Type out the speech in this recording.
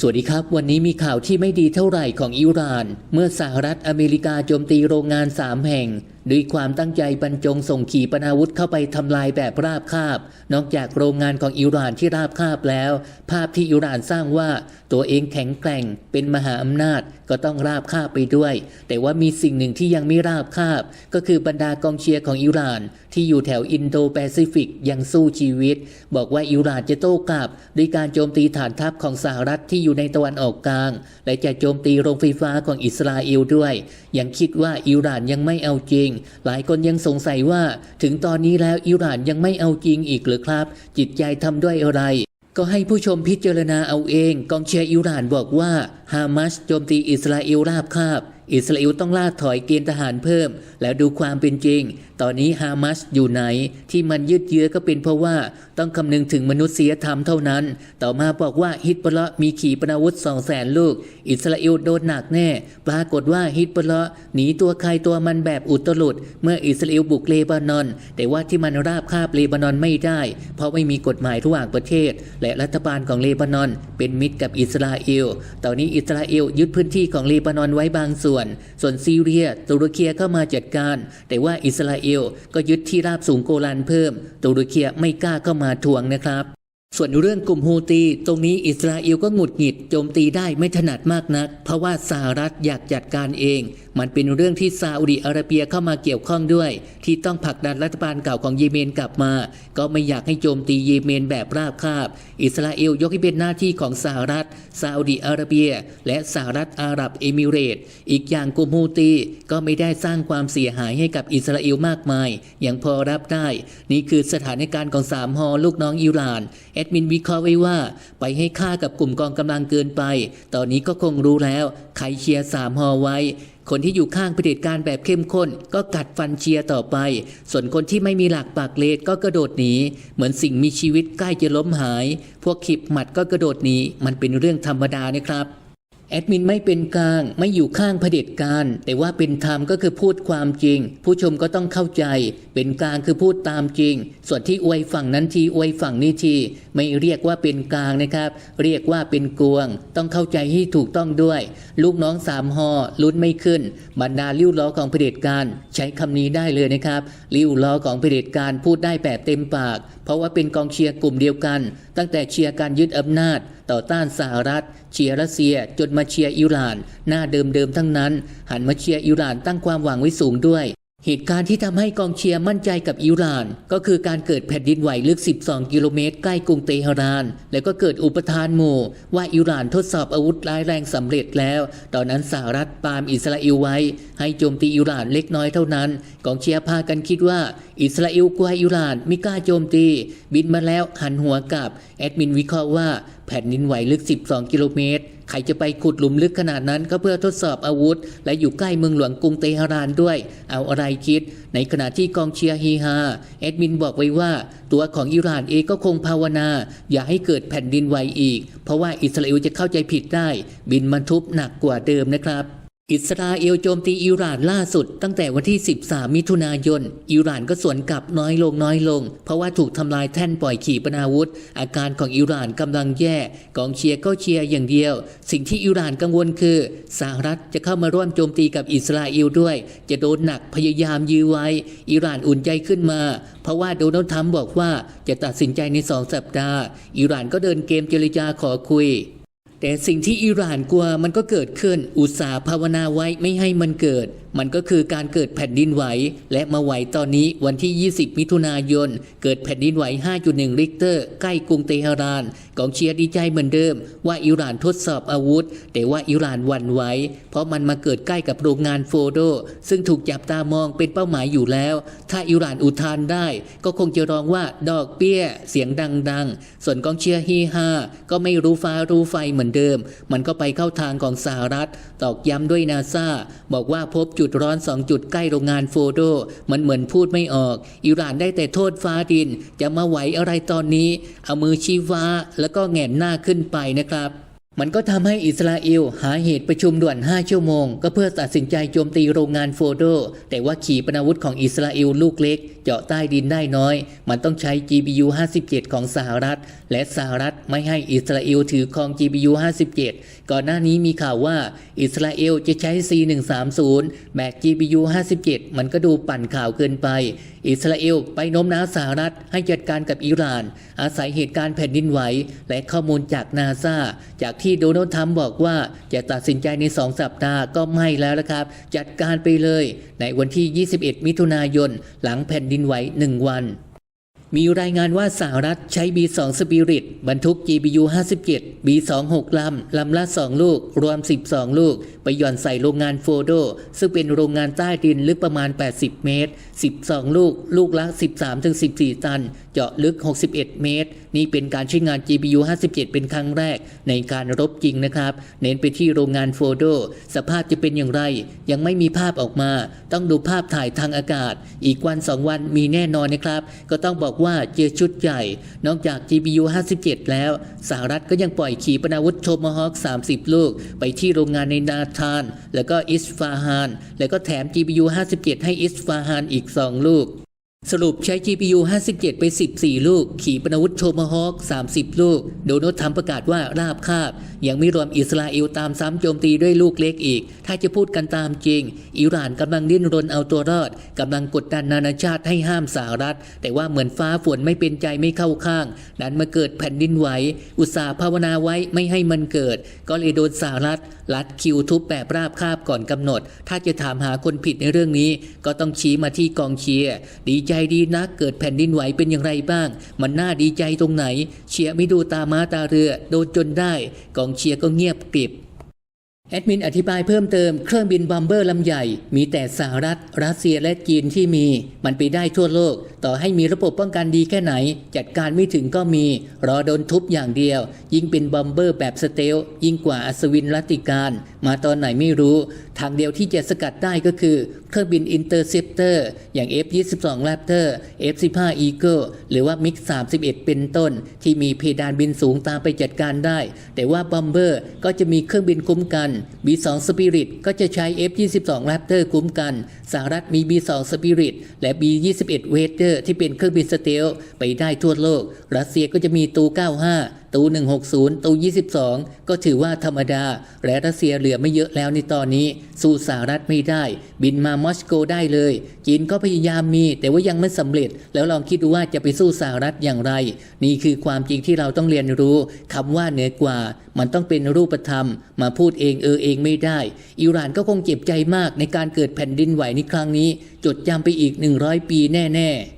สวัสดีครับ วันนี้มีข่าวที่ไม่ดีเท่าไหร่ของอิหร่าน เมื่อสหรัฐอเมริกาโจมตีโรงงานสามแห่ง ด้วยความตั้งใจบรรจงส่งขีปนาวุธเข้าไปทำลายแบบราบคาบ นอกจากโรงงานของอิหร่านที่ราบคาบแล้ว ภาพที่อิหร่านสร้างว่าตัวเองแข็งแกร่งเป็นมหาอำนาจก็ต้องราบคาบไปด้วย แต่ว่ามีสิ่งหนึ่งที่ยังไม่ราบคาบ ก็คือบรรดากองเชียร์ของอิหร่าน ที่อยู่แถวอินโดแปซิฟิกยังสู้ชีวิต บอกว่าอิหร่านจะโต้กลับด้วยการโจมตีฐานทัพของสหรัฐที่อยู่ในตะวันออกกลาง และจะโจมตีโรงไฟฟ้าของอิสราเอลด้วย ยังคิดว่าอิหร่านยังไม่เอาจริงหลายคนยังสงสัยว่า ถึงตอนนี้แล้วอิหร่านยังไม่เอาจริงอีกหรือครับ จิตใจทำด้วยอะไร ก็ให้ผู้ชมพิจารณาเอาเอง กองเชียร์อิหร่านบอกว่าฮามาสโจมตีอิสราเอลราบคาบ อิสราเอลต้องล่าถอยเกณฑ์ทหารเพิ่ม แล้วดูความเป็นจริง ตอนนี้ฮามาสอยู่ไหน ที่มันยืดเยื้อก็เป็นเพราะว่าต้องคำนึงถึงมนุษยธรรมเท่านั้น ต่อมาบอกว่าฮิตบอลเละมีขีปนาวุธสองแสนลูก อิสราเอลโดนหนักแน่ ปรากฏว่าฮิตบอลเละหนีตัวใครตัวมันแบบอุตลุด เมื่ออิสราเอลบุกเลบานอน แต่ว่าที่มันราบคาบเลบานอนไม่ได้ เพราะไม่มีกฎหมายระหว่างประเทศ และรัฐบาลของเลบานอน เป็นมิตรกับอิสราเอล ตอนนี้อิสราเอลยึดพื้นที่ของเลบานอนไว้บางส่วนส่วนซีเรีย ตุรกีเข้ามาจัดการ แต่ว่าอิสราเอลก็ยึดที่ราบสูงโกลันเพิ่ม ตุรกีไม่กล้าเข้ามาทวงนะครับ ส่วนเรื่องกลุ่มฮูตี ตรงนี้อิสราเอลก็หงุดหงิดโจมตีได้ไม่ถนัดมากนัก เพราะว่าสหรัฐอยากจัดการเอง มันเป็นเรื่องที่ซาอุดิอาระเบียเข้ามาเกี่ยวข้องด้วย ที่ต้องผลักดันรัฐบาลเก่าของเยเมนกลับมา ก็ไม่อยากให้โจมตีเยเมนแบบราบคาบ อิสราเอลยกให้เป็นหน้าที่ของสหรัฐซาอุดิอาระเบีย และสหรัฐอาหรับเอมิเรตส์อีกอย่างกลุ่มฮูตีก็ไม่ได้สร้างความเสียหายให้กับอิสราเอลมากมายยังพอรับได้ นี่คือสถานการณ์ของสามฮอลูกน้องอิหร่านอดมินวิเคราะห์ไว้ว่า ไปให้ค่ากับกลุ่มกองกำลังเกินไป ตอนนี้ก็คงรู้แล้ว ใครเชียร์สามฮอไว้ คนที่อยู่ข้างเผด็จการแบบเข้มข้น ก็กัดฟันเชียร์ต่อไป ส่วนคนที่ไม่มีหลักปากเลสก็กระโดดหนี เหมือนสิ่งมีชีวิตใกล้จะล้มหาย พวกขีบหมัดก็กระโดดหนี มันเป็นเรื่องธรรมดานะครับ แอดมินไม่เป็นกลาง ไม่อยู่ข้างเผด็จการ แต่ว่าเป็นธรรมก็คือพูดความจริง ผู้ชมก็ต้องเข้าใจ เป็นกลางคือพูดตามจริง ส่วนที่อวยฝั่งนั้นทีอวยฝั่งนี้ทีไม่เรียกว่าเป็นกลางนะครับ เรียกว่าเป็นกวง ต้องเข้าใจให้ถูกต้องด้วย ลูกน้องสามหอลุ้นไม่ขึ้นบรรดาลิ้วล้อของเผด็จการ ใช้คำนี้ได้เลยนะครับลิ้วล้อของเผด็จการพูดได้แบบเต็มปาก เพราะว่าเป็นกองเชียร์กลุ่มเดียวกัน ตั้งแต่เชียร์การยึดอำนาจ ต่อต้านสหรัฐ เชียร์รัสเซีย จนมาเชียร์อิหร่าน หน้าเดิมๆทั้งนั้น หันมาเชียร์อิหร่านตั้งความหวังไว้สูงด้วย เหตุการณ์ที่ทำให้กองเชียร์มั่นใจกับอิหร่าน ก็คือการเกิดแผ่นดินไหวลึก 12 กิโลเมตรใกล้กรุงเตหะราน แล้วก็เกิดอุปทานหมู่ ว่าอิหร่านทดสอบอาวุธร้ายแรงสำเร็จแล้ว ตอนนั้นสหรัฐปรามอิสราเอลไว้ ให้โจมตีอิหร่านเล็กน้อยเท่านั้น กองเชียร์พากันคิดว่าอิสราเอลกลัวอิหร่านไม่กล้าโจมตี บินมาแล้วหันหัวกลับ แอดมินวิเคราะห์ว่า แผ่นดินไหวลึก 12 กิโลเมตร ใครจะไปขุดหลุมลึกขนาดนั้นก็เพื่อทดสอบอาวุธ และอยู่ใกล้เมืองหลวงกรุงเตหะรานด้วย เอาอะไรคิด ในขณะที่กองเชียร์ฮีฮาแอดมินบอกไว้ว่า ตัวของอิหร่านเองก็คงภาวนา อย่าให้เกิดแผ่นดินไหวอีก เพราะว่าอิสราเอลจะเข้าใจผิดได้ บินมันทุบหนักกว่าเดิมนะครับ อิสราเอลโจมตีอิหร่านล่าสุดตั้งแต่วันที่ 13 มิถุนายน อิหร่านก็สวนกลับน้อยลงน้อยลง เพราะว่าถูกทำลายแท่นปล่อยขีปนาวุธ อาการของอิหร่านกำลังแย่กองเชียร์ก็เชียร์อย่างเดียว สิ่งที่อิหร่านกังวลคือสหรัฐจะเข้ามาร่วมโจมตีกับอิสราเอลด้วย จะโดนหนักพยายามยื้อไว้ อิหร่านอุ่นใจขึ้นมา เพราะว่าโดนัลด์ทรัมป์บอกว่าจะตัดสินใจในสองสัปดาห์ อิหร่านก็เดินเกมเจรจาขอคุย แต่สิ่งที่อิหร่านกลัวมันก็เกิดขึ้นอุตสาห์ภาวนาไว้ไม่ให้มันเกิดมันก็คือการเกิดแผ่นดินไหว และมาไหวตอนนี้วันที่ 20 มิถุนายน เกิดแผ่นดินไหว 5.1 ริกเตอร์ ใกล้กรุงเตหะรานกองเชียร์ดีใจเหมือนเดิม ว่าอิหร่านทดสอบอาวุธ แต่ว่าอิหร่านหวั่นไหวเพราะมันมาเกิดใกล้กับโรงงานโฟโด ซึ่งถูกจับตามองเป็นเป้าหมายอยู่แล้ว ถ้าอิหร่านอุทานได้ ก็คงจะร้องว่าดอกเปี้ย เสียงดังๆ ส่วนกองเชียร์ฮีฮาก็ไม่รู้ฟ้ารู้ไฟเหมือนเดิม มันก็ไปเข้าทางของสหรัฐ ตอกย้ำด้วยนาซาบอกว่าพบจุดร้อนสองจุดใกล้โรงงานโฟโดมันเหมือนพูดไม่ออก อิหร่านได้แต่โทษฟ้าดิน จะมาไหวอะไรตอนนี้ เอามือชี้ฟ้าแล้วก็แงนหน้าขึ้นไปนะครับ มันก็ทำให้อิสราเอลหาเหตุประชุมด่วน 5 ชั่วโมง ก็เพื่อตัดสินใจโจมตีโรงงานโฟโด แต่ว่าขีปนาวุธของอิสราเอลลูกเล็ก เจาะใต้ดินได้น้อย มันต้องใช้ GBU 57 ของสหรัฐ และสหรัฐไม่ให้อิสราเอลถือครอง GBU 57 ก่อนหน้านี้มีข่าวว่าอิสราเอลจะใช้ C130 แบก GBU 57 มันก็ดูปั่นข่าวเกินไป อิสราเอลไปโน้มน้าวสหรัฐให้จัดการกับอิหร่าน อาศัยเหตุการณ์แผ่นดินไหวและข้อมูลจากนาซาจากที่โดนัลด์ทรัมป์บอกว่าจะตัดสินใจใน 2 สัปดาห์ก็ไม่แล้วนะครับ จัดการไปเลย ในวันที่ 21 มิถุนายน หลังแผ่นดินไหว 1 วันมีรายงานว่าสหรัฐใช้ B2 Spirit บรรทุก GBU 57 B2 6ลำ ลำละ 2 ลูก รวม 12 ลูก ไปหย่อนใส่โรงงานโฟโด ซึ่งเป็นโรงงานใต้ดินลึกประมาณ 80 เมตร 12 ลูก ลูกละ 13-14 ตัน เจาะลึก 61 เมตรนี่เป็นการใช้งาน GBU 57 เป็นครั้งแรกในการรบจริงนะครับ เน้นไปที่โรงงานโฟโด สภาพจะเป็นอย่างไร ยังไม่มีภาพออกมา ต้องดูภาพถ่ายทางอากาศ อีกวันสองวันมีแน่นอนนะครับ ก็ต้องบอกว่าเจอชุดใหญ่ นอกจาก GBU 57 แล้ว สหรัฐก็ยังปล่อยขีปนาวุธโทมฮอค30 ลูก ไปที่โรงงานในนาธาน แล้วก็อิสฟาฮาน แล้วก็แถม GBU 57 ให้อิสฟาฮานอีก 2 ลูก สรุปใช้ GPU 57 ไป 14 ลูก ขีปนาวุธโทมาฮอค30 ลูก โดนัลด์ทรัมป์ประกาศว่าราบคาบ ยังไม่รวมอิสราเอลตามซ้ำโจมตีด้วยลูกเล็กอีก ถ้าจะพูดกันตามจริง อิหร่านกำลังดิ้นรนเอาตัวรอด กำลังกดดันนานาชาติให้ห้ามสหรัฐ แต่ว่าเหมือนฟ้าฝนไม่เป็นใจไม่เข้าข้าง นั้นมาเกิดแผ่นดินไหว อุตสาห์ภาวนาไว้ไม่ให้มันเกิด ก็เลยโดนสหรัฐลัดคิวทุบแบบราบคาบก่อนกำหนด ถ้าจะถามหาคนผิดในเรื่องนี้ ก็ต้องชี้มาที่กองเชียร์ดีใจดีนัก เกิดแผ่นดินไหวเป็นอย่างไรบ้าง มันน่าดีใจตรงไหน เชียร์ไม่ดูตาม้าตาเรือ โดนจนได้ กองเชียร์ก็เงียบกริบแอดมินอธิบายเพิ่มเติมเครื่องบินบอมเบอร์ลำใหญ่ มีแต่สหรัฐ รัสเซียและจีนที่มี มันไปได้ทั่วโลกต่อให้มีระบบป้องกันดีแค่ไหน จัดการไม่ถึงก็มี รอโดนทุบอย่างเดียว ยิ่งเป็นบอมเบอร์แบบสเตลยิ่งกว่าอัศวินรัติการ มาตอนไหนไม่รู้ ทางเดียวที่จะสกัดได้ก็คือ เครื่องบินอินเตอร์เซปเตอร์อย่าง F22 Raptor F15 Eagle หรือว่า MiG 31 เป็นต้น ที่มีเพดานบินสูงตามไปจัดการได้ แต่ว่าบอมเบอร์ก็จะมีเครื่องบินคุ้มกัน B2 Spirit ก็จะใช้ F22 Raptor คุ้มกันสหรัฐมี B2 Spirit และ B21 Raider ที่เป็นเครื่องบินสเตลไปได้ทั่วโลก รัสเซียก็จะมีตู 95 ตู 160 ตู 22 ก็ถือว่าธรรมดา และรัสเซียเหลือไม่เยอะแล้วในตอนนี้ สู้สหรัฐไม่ได้ บินมามอสโกได้เลย จีนก็พยายามมี แต่ว่ายังไม่สำเร็จ แล้วลองคิดดูว่าจะไปสู้สหรัฐอย่างไร นี่คือความจริงที่เราต้องเรียนรู้คำว่าเหนือกว่า มันต้องเป็นรูปธรรม มาพูดเองเออเองไม่ได้ อิหร่านก็คงเจ็บใจมากในการเกิดแผ่นดินไหวในครั้งนี้ จดจำไปอีก 100 ปีแน่ ๆ